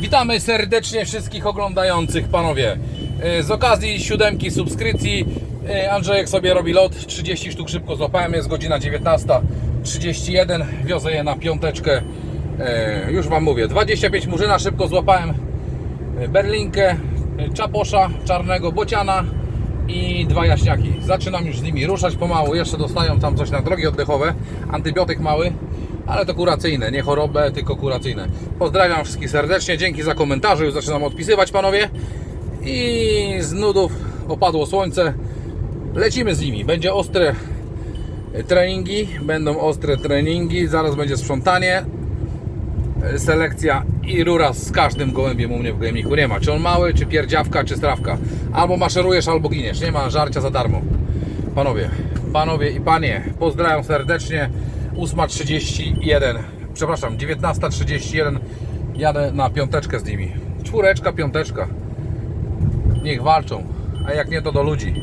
Witamy serdecznie wszystkich oglądających, panowie. E, Z okazji siódemki subskrypcji e, Andrzejek sobie robi lot. 30 sztuk szybko złapałem, jest godzina 19.31. Wiozę je na piąteczkę. E, Już Wam mówię, 25 murzyna szybko złapałem. Berlinkę, czaposza, czarnego bociana i dwa jaśniaki. Zaczynam już z nimi ruszać pomału. Jeszcze dostają tam coś na drogi oddechowe. Antybiotyk mały, ale to kuracyjne, nie chorobę, tylko kuracyjne. Pozdrawiam wszystkich serdecznie. Dzięki za komentarze. Już zaczynam odpisywać, panowie. I z nudów opadło słońce. Lecimy z nimi. Będzie ostre treningi. Będą ostre treningi. Zaraz będzie sprzątanie selekcja i rura z każdym gołębiem u mnie w gojemniku. Nie ma. Czy on mały, czy pierdziawka, czy strawka. Albo maszerujesz, albo giniesz. Nie ma żarcia za darmo. Panowie, panowie i panie, pozdrawiam serdecznie. 8.31, przepraszam, 19.31 jadę na piąteczkę z nimi. Czwóreczka, piąteczka. Niech walczą. A jak nie, to do ludzi.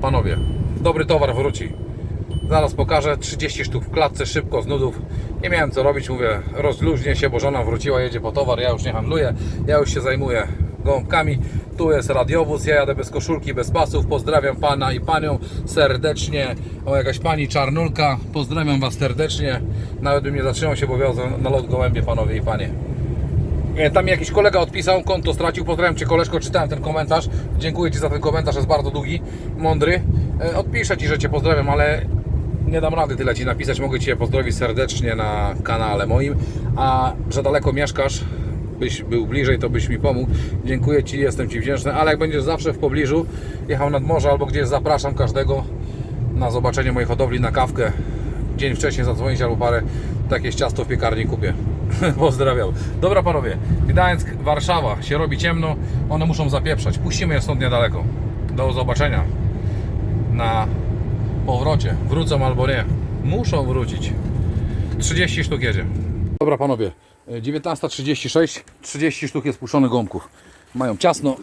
Panowie, dobry towar wróci. Zaraz pokażę 30 sztuk w klatce, szybko z nudów. Nie miałem co robić, mówię, rozluźnię się, bo żona wróciła, jedzie po towar, ja już nie handluję, ja już się zajmuję gołąbkami. Tu jest radiowóz, ja jadę bez koszulki, bez pasów. Pozdrawiam pana i panią serdecznie. O, jakaś pani czarnulka, pozdrawiam was serdecznie. Nawet bym nie zatrzymał się, bo wiozę na lot gołębie, panowie i panie. E, Tam mi jakiś kolega odpisał, konto stracił. Pozdrawiam Cię koleżko, czytałem ten komentarz. Dziękuję Ci za ten komentarz, jest bardzo długi, mądry. E, Odpiszę Ci, że Cię pozdrawiam, ale nie dam rady tyle Ci napisać. Mogę Cię pozdrowić serdecznie na kanale moim. A że daleko mieszkasz, byś był bliżej, to byś mi pomógł. Dziękuję Ci, jestem Ci wdzięczny. Ale jak będziesz zawsze w pobliżu, jechał nad morze albo gdzieś, zapraszam każdego na zobaczenie mojej hodowli, na kawkę. Dzień wcześniej zadzwonić albo parę takie ciasto w piekarni kupię. Pozdrawiam. Dobra panowie, Gdańsk, Warszawa, się robi ciemno, one muszą zapieprzać. Puścimy je stąd niedaleko. Do zobaczenia na powrocie. Wrócą albo nie. Muszą wrócić. 30 sztuk jedzie. Dobra panowie, 19.36, 30 sztuk jest puszczonych gąbków. Mają ciasno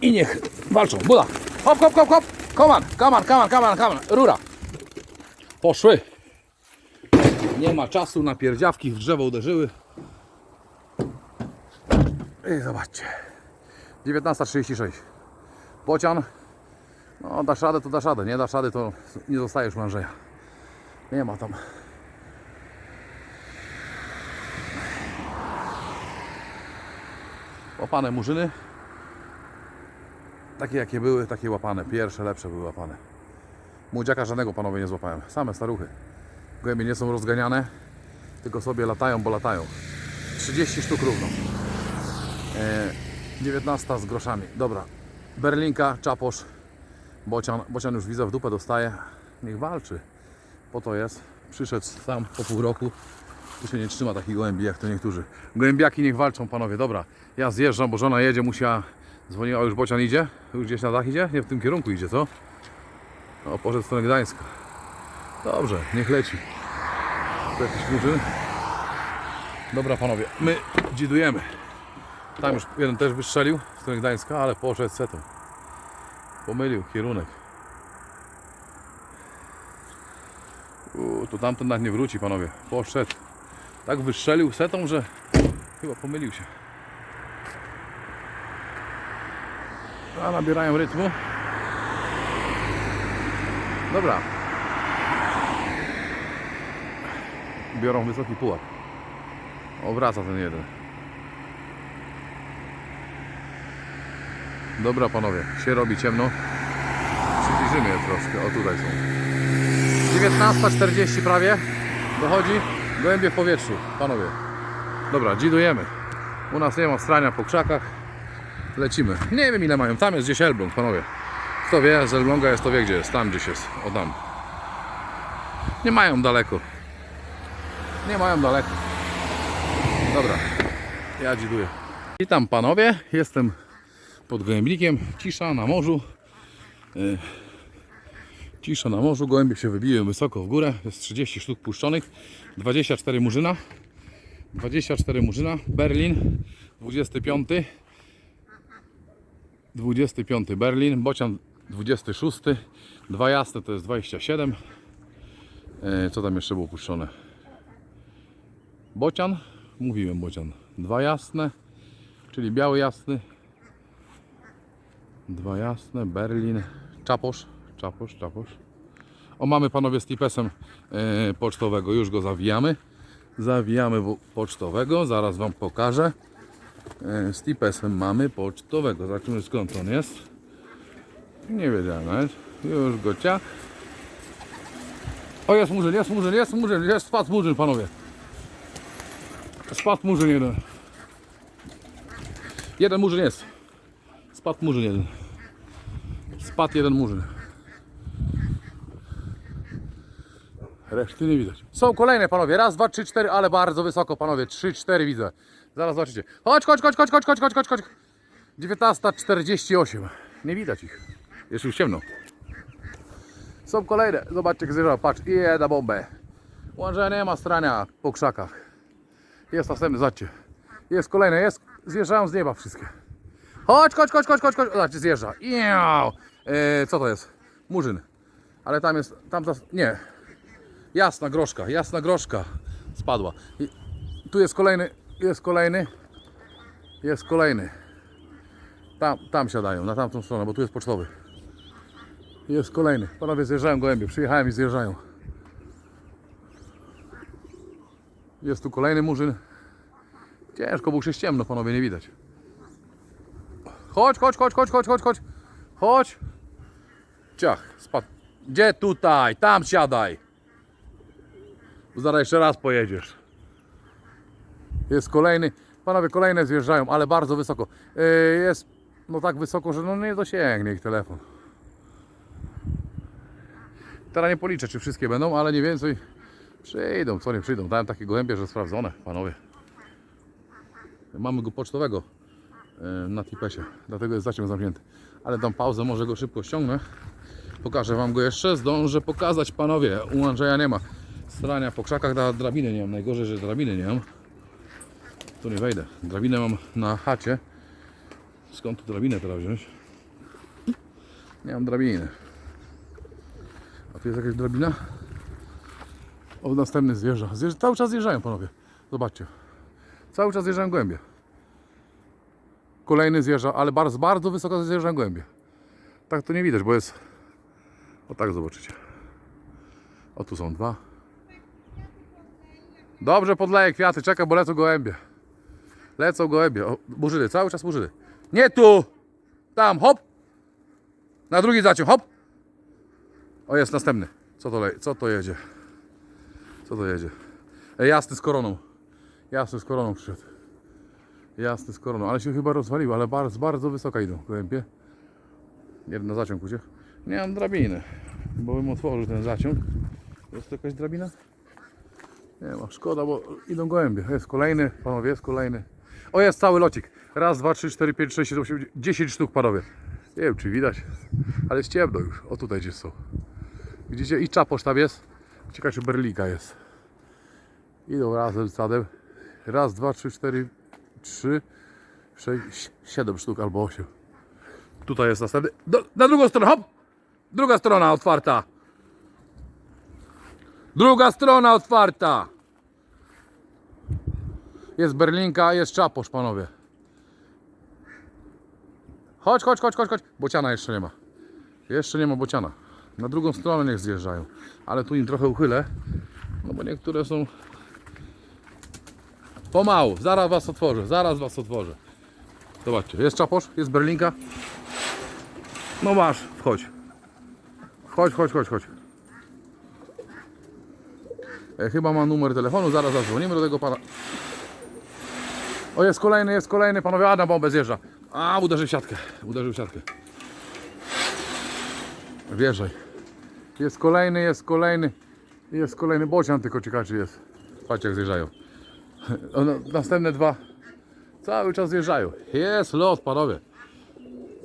i niech walczą. Buda! Hop, hop, hop, hop! Come on, come on, come. Rura! Poszły! Nie ma czasu na pierdziawki, w drzewo uderzyły. I zobaczcie. 19.36. Bocian. No dasz radę, to dasz radę. Nie dasz rady, to nie zostajesz u Andrzeja. Nie ma tam. Łapane murzyny. Takie jakie były, takie łapane. Pierwsze, lepsze były łapane. Młodziaka żadnego panowie nie złapałem. Same staruchy. Gołębie nie są rozganiane, tylko sobie latają, bo latają. 30 sztuk równo. E, 19 z groszami. Dobra. Berlinka, czaposz, bocian. Bocian już widzę w dupę dostaje. Niech walczy. Po to jest. Przyszedł sam po pół roku. Tu się nie trzyma takich gołębi jak to niektórzy. Gołębiaki niech walczą panowie. Dobra. Ja zjeżdżam, bo żona jedzie, musiała... Dzwoniła, już bocian idzie? Już gdzieś na dach idzie? Nie w tym kierunku idzie, co? No, poszedł w stronę Gdańska. Dobrze, niech leci. Jakiś murzyn. Dobra panowie, my dzidujemy. Tam już jeden też wystrzelił w stronę Gdańska, ale poszedł setą. Pomylił kierunek. U, to tamten nawet nie wróci panowie. Poszedł. Tak wystrzelił setą, że chyba pomylił się. A nabierają rytmu. Dobra, biorą wysoki pułap. Obraca ten jeden. Dobra panowie, się robi ciemno. Przybliżymy je troszkę. O tutaj są. 19.40 prawie. Dochodzi. Gołębie w powietrzu, panowie. Dobra, dzidujemy. U nas nie ma strania po krzakach. Lecimy. Nie wiem ile mają. Tam jest gdzieś Elbląg, panowie. Kto wie, z Elbląga jest to wie gdzie jest. Tam gdzieś jest. O tam. Nie mają daleko. Nie mają daleko. Dobra, ja dziduję. Witam panowie, jestem pod gołębnikiem. Cisza na morzu. Cisza na morzu, gołębie się wybiły wysoko w górę. Jest 30 sztuk puszczonych. 24 murzyna. 24 murzyna. Berlin 25. 25 Berlin. Bocian 26. Dwa jasne to jest 27. E, Co tam jeszcze było puszczone? Bocian, mówiłem bocian. Dwa jasne, czyli biały jasny. Dwa jasne, Berlin, Czaposz, Czaposz, Czaposz. O, mamy panowie z tipesem e, pocztowego, już go zawijamy. Zawijamy pocztowego, zaraz wam pokażę. E, z tipesem mamy pocztowego. Zobaczymy skąd on jest. Nie wiedziałem nawet. Już go ciach. O, jest murzyn, jest murzyn, jest murzyn, jest spadł murzyn, panowie. Spadł murzyn jeden. Jeden murzyn jest. Spadł murzyn jeden. Spadł jeden murzyn. Reszty nie widać. Są kolejne panowie. Raz, dwa, trzy, cztery, ale bardzo wysoko panowie. Trzy, cztery widzę. Zaraz zobaczycie. Chodź, chodź, chodź, chodź, chodź, chodź, chodź, chodź, chodź. 19.48. Nie widać ich. Jest już ciemno. Są kolejne. Zobaczcie, zjeżdża. Patrz, i jedna bombę. Łączenia nie ma strania po krzakach. Jest następny, zobaczcie. Jest kolejne, jest. Zjeżdżają z nieba wszystkie. Chodź, chodź, chodź, chodź, chodź, chodź. Zobaczcie, zjeżdża. E, co to jest? Murzyn. Ale tam jest, tam nie. Jasna groszka, jasna groszka spadła. I tu jest kolejny, jest kolejny, jest kolejny. Tam, tam siadają, na tamtą stronę, bo tu jest pocztowy. Jest kolejny. Panowie zjeżdżają gołębie. Przyjechałem i zjeżdżają. Jest tu kolejny murzyn. Ciężko, bo już jest ciemno, panowie, nie widać. Chodź, chodź, chodź, chodź, chodź, chodź, chodź. Chodź. Ciach, spadł. Gdzie tutaj? Tam siadaj. Zaraz jeszcze raz pojedziesz. Jest kolejny. Panowie, kolejne zjeżdżają, ale bardzo wysoko. Yy, Jest no tak wysoko, że no nie dosięgnie ich telefon. Teraz nie policzę, czy wszystkie będą, ale nie więcej przyjdą. Co nie przyjdą? Dałem takie gołębie, że sprawdzone, panowie. Mamy go pocztowego yy, na tipesie, dlatego jest zaciąg zamknięty. Ale dam pauzę, może go szybko ściągnę. Pokażę wam go jeszcze, zdążę pokazać, panowie. U Andrzeja nie ma strania po krzakach, na drabiny nie mam. Najgorzej, że drabiny nie mam. Tu nie wejdę. Drabinę mam na chacie. Skąd tu drabinę teraz wziąć? Nie mam drabiny. A tu jest jakaś drabina? O, następny zjeżdża. Zjeżdża. Cały czas zjeżdżają panowie. Zobaczcie. Cały czas zjeżdżają głębie. Kolejny zjeżdża, ale bardzo, bardzo wysoko zjeżdżają głębie. Tak to nie widać, bo jest... O tak zobaczycie. O tu są dwa. Dobrze podleję kwiaty, czekaj, bo lecą gołębie. Lecą gołębie. O, burzyny, cały czas burzyny. Nie tu! Tam, hop! Na drugi zaciąg, hop! O, jest następny. Co to, co to jedzie? Co to jedzie? E, jasny z koroną. Jasny z koroną przyszedł. Jasny z koroną, ale się chyba rozwalił, ale bardzo, bardzo wysoko idą gołębie. Jeden na zaciąg uciekł. Nie mam drabiny, bo bym otworzył ten zaciąg. Jest tu jakaś drabina? Nie ma, szkoda, bo idą gołębie. Jest kolejny, panowie, jest kolejny. O, jest cały locik. Raz, dwa, trzy, cztery, pięć, sześć, siedem, osiem, dziesięć sztuk, panowie. Nie wiem, czy widać, ale jest ciemno już. O, tutaj gdzieś są. Widzicie? I czaposz tam jest. Ciekawe, czy berlika jest. Idą razem z sadem. Raz, dwa, trzy, cztery, trzy, sześć, siedem sztuk albo osiem. Tutaj jest następny. Do, na drugą stronę, hop! Druga strona otwarta. Druga strona otwarta. Jest berlinka, jest czaposz, panowie. Chodź, chodź, chodź, chodź, chodź. Bociana jeszcze nie ma. Jeszcze nie ma bociana. Na drugą stronę niech zjeżdżają. Ale tu im trochę uchylę. No bo niektóre są... Pomału. Zaraz was otworzę. Zaraz was otworzę. Zobaczcie. Jest czaposz, jest berlinka. No masz, wchodź. Chodź, chodź, chodź, chodź. E, chyba ma numer telefonu, zaraz zadzwonimy do tego pana. O, jest kolejny, jest kolejny, panowie, a na bombę zjeżdża. A, uderzył w siatkę, uderzył w siatkę. Wjeżdżaj. Jest kolejny, jest kolejny. Jest kolejny bocian, tylko ciekawe czy jest. Patrzcie jak zjeżdżają. Następne dwa cały czas zjeżdżają. Jest lot, panowie.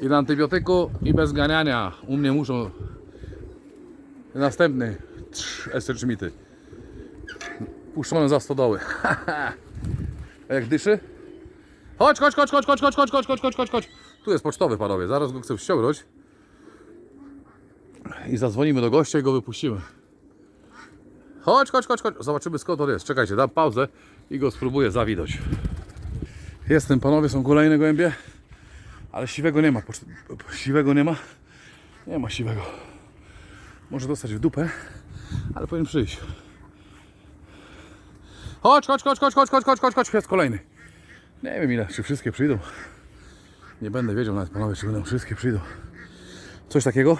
I na antybiotyku, i bez ganiania. U mnie muszą. Następny. Trz, estryczmity. Puszczony za stodoły. Jak dyszy? Chodź, chodź, chodź, chodź, chodź, chodź, chodź, chodź, chodź, chodź, chodź, chodź. Tu jest pocztowy, panowie. Zaraz go chcę ściągnąć. I zadzwonimy do gościa i go wypuścimy. Chodź, chodź, chodź, chodź. Zobaczymy skąd on jest. Czekajcie, dam pauzę i go spróbuję zawidać. Jestem, panowie, są kolejne gołębie, ale siwego nie ma. Siwego nie ma. Nie ma siwego. Może dostać w dupę, ale powinien przyjść. Chodź, chodź, chodź, chodź, chodź, chodź, chodź, chodź, chodź, jest kolejny. Nie wiem ile, czy wszystkie przyjdą. Nie będę wiedział nawet, panowie, czy będą wszystkie przyjdą. Coś takiego.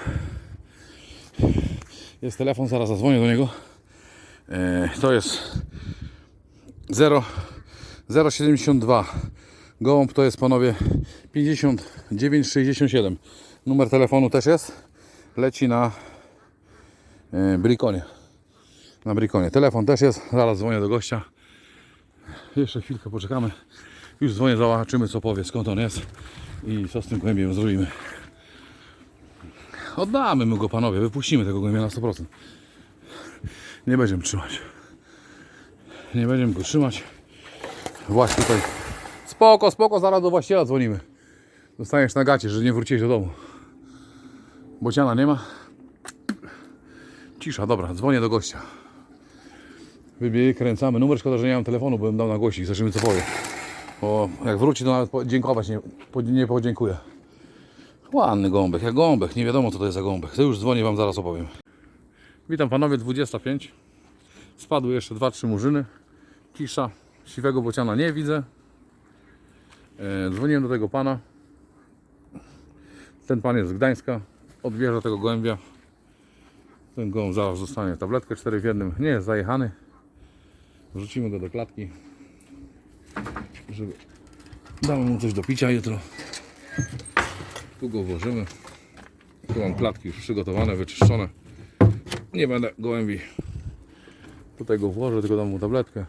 Jest telefon, zaraz zadzwonię do niego. E, to jest 0, 072. Gołąb to jest panowie 5967. Numer telefonu też jest. Leci na e, Brikonie. Na Brikonie. Telefon też jest. Zaraz dzwonię do gościa. Jeszcze chwilkę poczekamy. Już dzwonię, zobaczymy co powie, skąd on jest i co z tym gołębiem zrobimy. Oddamy mu go panowie, wypuścimy tego gołębia na 100%. Nie będziemy trzymać. Nie będziemy go trzymać. Właśnie tutaj. Spoko, spoko, zaraz do właściciela dzwonimy. Dostaniesz na gacie, że nie wróciłeś do domu. Bociana nie ma. Cisza, dobra, dzwonię do gościa. Wybij, kręcamy numer, szkoda, że nie mam telefonu, bym dał na głośnik, zobaczymy co powie. Bo jak wróci, to nawet dziękować nie, nie podziękuję. Ładny gąbek, jak gąbek, nie wiadomo co to jest za gąbek. To już dzwonię, wam zaraz opowiem. Witam panowie, 25. Spadły jeszcze 2-3 murzyny. Cisza, siwego bociana nie widzę. E, dzwoniłem do tego pana. Ten pan jest z Gdańska. Odbierze tego gołębia. Ten gołąb zaraz dostanie tabletkę 4 w jednym. Nie jest zajechany. Wrzucimy go do klatki. Żeby damy mu coś do picia jutro. Tu go włożymy. Tu mam klatki już przygotowane, wyczyszczone. Nie będę gołębi. Tutaj go włożę, tylko dam mu tabletkę.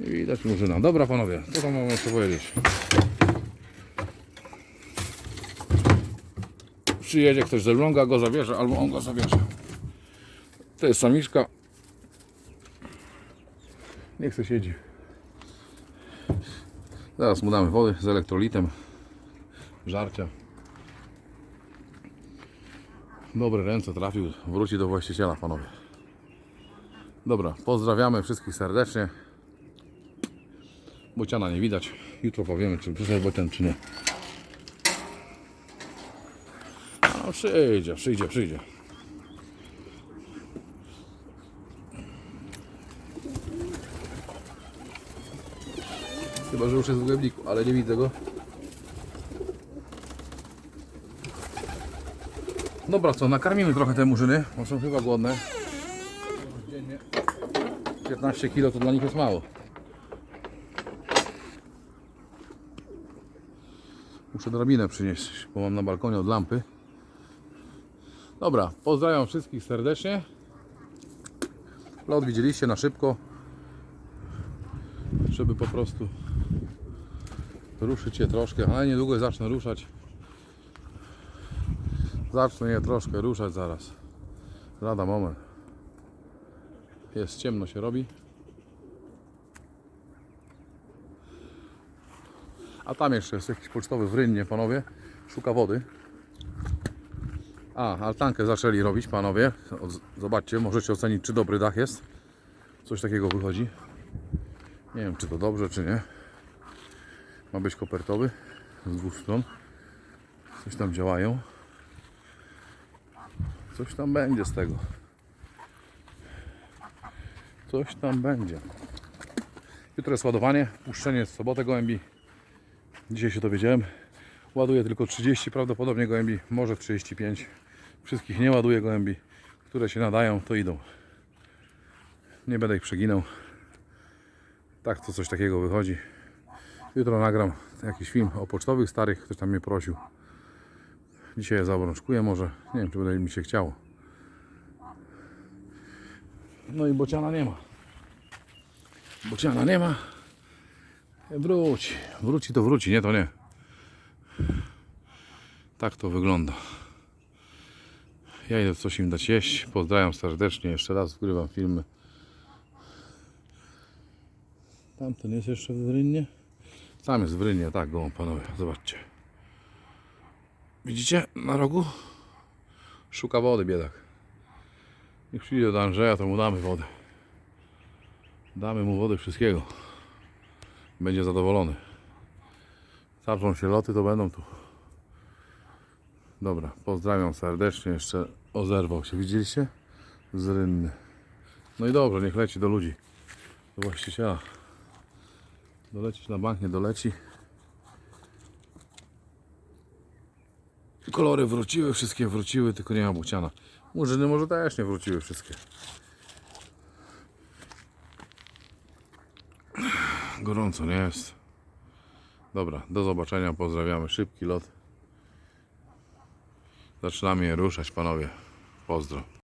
I widać murzyna. Dobra panowie, co tam mam jeszcze powiedzieć? Przyjedzie ktoś z Elbląga, go zabierze, albo on go zabierze. To jest samiczka. Nie chce siedzi. Zaraz mu damy wody z elektrolitem. Żarcia. Dobre ręce trafił. Wróci do właściciela, panowie. Dobra, pozdrawiamy wszystkich serdecznie. Bociana nie widać. Jutro powiemy, czy przyszedł bocian, czy nie. No, przyjdzie, przyjdzie, przyjdzie. Chyba, że już jest w głębniku, ale nie widzę go. Dobra, co, nakarmimy trochę te murzyny, bo są chyba głodne. Dziennie 15 kg to dla nich jest mało. Muszę drabinę przynieść, bo mam na balkonie od lampy. Dobra, pozdrawiam wszystkich serdecznie. Lot widzieliście na szybko, żeby po prostu ruszyć je troszkę, ale niedługo zacznę ruszać. Zacznę je troszkę ruszać zaraz. Lada moment. Jest ciemno się robi. A tam jeszcze jest jakiś pocztowy w Rynnie, panowie. Szuka wody. A, altankę zaczęli robić, panowie. Zobaczcie, możecie ocenić, czy dobry dach jest. Coś takiego wychodzi. Nie wiem, czy to dobrze, czy nie. Ma być kopertowy z dwóch stron. Coś tam działają. Coś tam będzie z tego. Coś tam będzie. Jutro jest ładowanie, puszczenie w sobotę gołębi. Dzisiaj się dowiedziałem. Ładuję tylko 30 prawdopodobnie gołębi, może 35. Wszystkich nie ładuję gołębi, które się nadają, to idą. Nie będę ich przeginał. Tak to coś takiego wychodzi. Jutro nagram jakiś film o pocztowych starych, ktoś tam mnie prosił. Dzisiaj je zaobrączkuję może. Nie wiem, czy będzie mi się chciało. No i bociana nie ma. Bociana nie ma. Wróci. Wróci to wróci, nie to nie. Tak to wygląda. Ja idę coś im dać jeść. Pozdrawiam serdecznie. Jeszcze raz wgrywam filmy. Tamten jest jeszcze w Rynnie? Tam jest w Rynnie, tak go panowie. Zobaczcie. Widzicie na rogu? Szuka wody biedak. Niech przyjdzie do Andrzeja, to mu damy wodę. Damy mu wody wszystkiego. Będzie zadowolony. Zaczną się loty, to będą tu. Dobra, pozdrawiam serdecznie. Jeszcze ozerwał się, widzieliście? Z rynny. No i dobrze, niech leci do ludzi. Do właściciela. Dolecieć na bank nie doleci. Kolory wróciły, wszystkie wróciły, tylko nie ma buciana. Murzyny może też nie wróciły wszystkie. Gorąco nie jest. Dobra, do zobaczenia, pozdrawiamy. Szybki lot. Zaczynamy je ruszać, panowie. Pozdro.